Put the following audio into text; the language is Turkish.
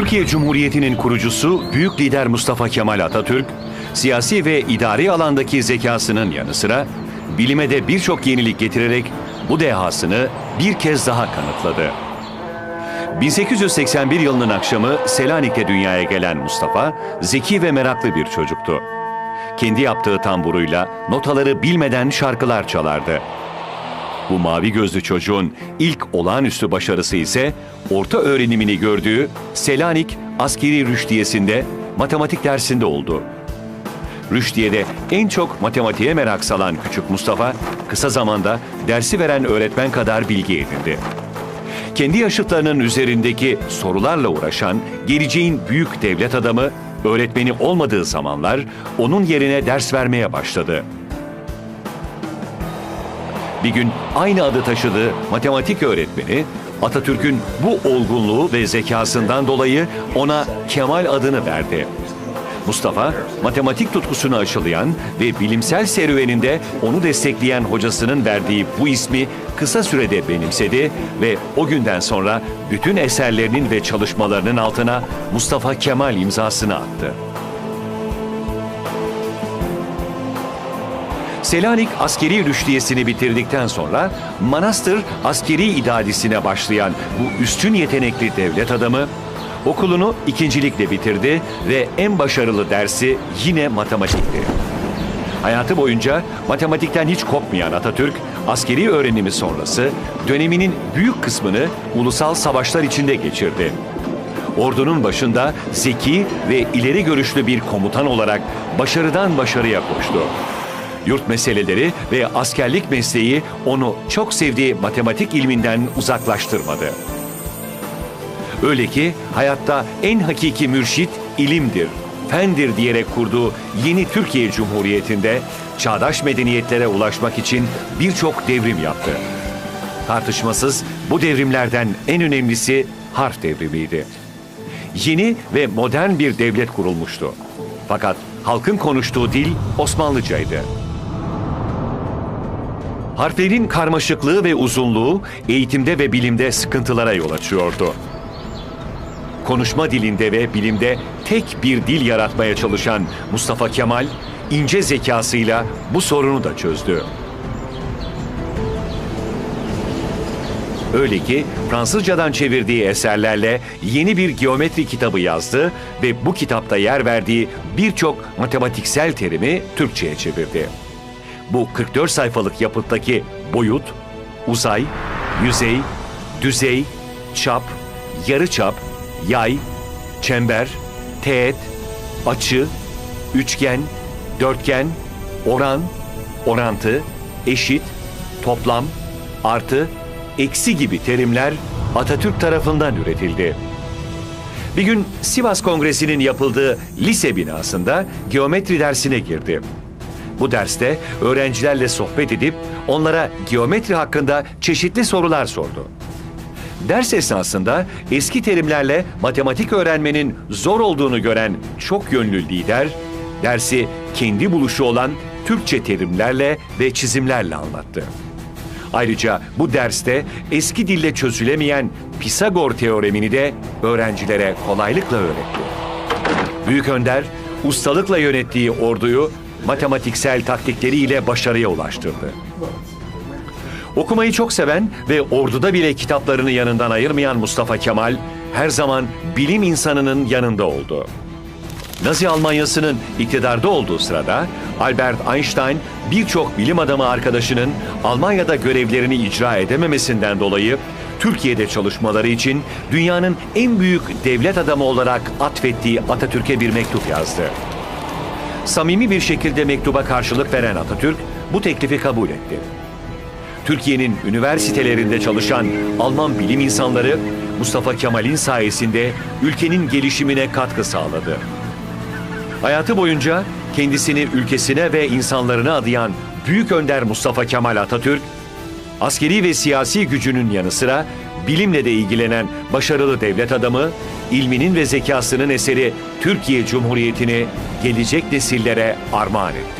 Türkiye Cumhuriyeti'nin kurucusu büyük lider Mustafa Kemal Atatürk, siyasi ve idari alandaki zekasının yanı sıra bilime de birçok yenilik getirerek bu dehasını bir kez daha kanıtladı. 1881 yılının akşamı Selanik'te dünyaya gelen Mustafa, zeki ve meraklı bir çocuktu. Kendi yaptığı tamburuyla notaları bilmeden şarkılar çalardı. Bu mavi gözlü çocuğun ilk olağanüstü başarısı ise orta öğrenimini gördüğü Selanik Askeri Rüştiyesi'nde matematik dersinde oldu. Rüştiye'de en çok matematiğe merak salan küçük Mustafa, kısa zamanda dersi veren öğretmen kadar bilgi edindi. Kendi yaşıtlarının üzerindeki sorularla uğraşan geleceğin büyük devlet adamı, öğretmeni olmadığı zamanlar onun yerine ders vermeye başladı. Bir gün aynı adı taşıdığı matematik öğretmeni Atatürk'ün bu olgunluğu ve zekasından dolayı ona Kemal adını verdi. Mustafa, matematik tutkusunu aşılayan ve bilimsel serüveninde onu destekleyen hocasının verdiği bu ismi kısa sürede benimsedi ve o günden sonra bütün eserlerinin ve çalışmalarının altına Mustafa Kemal imzasını attı. Selanik askeri rüştiyesini bitirdikten sonra Manastır askeri idadisine başlayan bu üstün yetenekli devlet adamı okulunu ikincilikle bitirdi ve en başarılı dersi yine matematikti. Hayatı boyunca matematikten hiç kopmayan Atatürk, askeri öğrenimi sonrası döneminin büyük kısmını ulusal savaşlar içinde geçirdi. Ordunun başında zeki ve ileri görüşlü bir komutan olarak başarıdan başarıya koştu. Yurt meseleleri ve askerlik mesleği onu çok sevdiği matematik ilminden uzaklaştırmadı. Öyle ki hayatta en hakiki mürşit ilimdir, fendir diyerek kurduğu yeni Türkiye Cumhuriyeti'nde çağdaş medeniyetlere ulaşmak için birçok devrim yaptı. Tartışmasız bu devrimlerden en önemlisi harf devrimiydi. Yeni ve modern bir devlet kurulmuştu. Fakat halkın konuştuğu dil Osmanlıcaydı. Harflerin karmaşıklığı ve uzunluğu eğitimde ve bilimde sıkıntılara yol açıyordu. Konuşma dilinde ve bilimde tek bir dil yaratmaya çalışan Mustafa Kemal, ince zekasıyla bu sorunu da çözdü. Öyle ki Fransızcadan çevirdiği eserlerle yeni bir geometri kitabı yazdı ve bu kitapta yer verdiği birçok matematiksel terimi Türkçe'ye çevirdi. Bu 44 sayfalık yapıttaki boyut, uzay, yüzey, düzey, çap, yarıçap, yay, çember, teğet, açı, üçgen, dörtgen, oran, orantı, eşit, toplam, artı, eksi gibi terimler Atatürk tarafından üretildi. Bir gün Sivas Kongresi'nin yapıldığı lise binasında geometri dersine girdi. Bu derste öğrencilerle sohbet edip onlara geometri hakkında çeşitli sorular sordu. Ders esnasında eski terimlerle matematik öğrenmenin zor olduğunu gören çok yönlü lider, dersi kendi buluşu olan Türkçe terimlerle ve çizimlerle anlattı. Ayrıca bu derste eski dille çözülemeyen Pisagor teoremini de öğrencilere kolaylıkla öğretti. Büyük Önder, ustalıkla yönettiği orduyu matematiksel taktikleriyle başarıya ulaştırdı. Okumayı çok seven ve orduda bile kitaplarını yanından ayırmayan Mustafa Kemal her zaman bilim insanının yanında oldu. Nazi Almanyası'nın iktidarda olduğu sırada Albert Einstein birçok bilim adamı arkadaşının Almanya'da görevlerini icra edememesinden dolayı Türkiye'de çalışmaları için dünyanın en büyük devlet adamı olarak atfettiği Atatürk'e bir mektup yazdı. Samimi bir şekilde mektuba karşılık veren Atatürk bu teklifi kabul etti. Türkiye'nin üniversitelerinde çalışan Alman bilim insanları Mustafa Kemal'in sayesinde ülkenin gelişimine katkı sağladı. Hayatı boyunca kendisini ülkesine ve insanlarına adayan Büyük Önder Mustafa Kemal Atatürk, askeri ve siyasi gücünün yanı sıra bilimle de ilgilenen başarılı devlet adamı, ilminin ve zekasının eseri Türkiye Cumhuriyeti'ni gelecek nesillere armağan etti.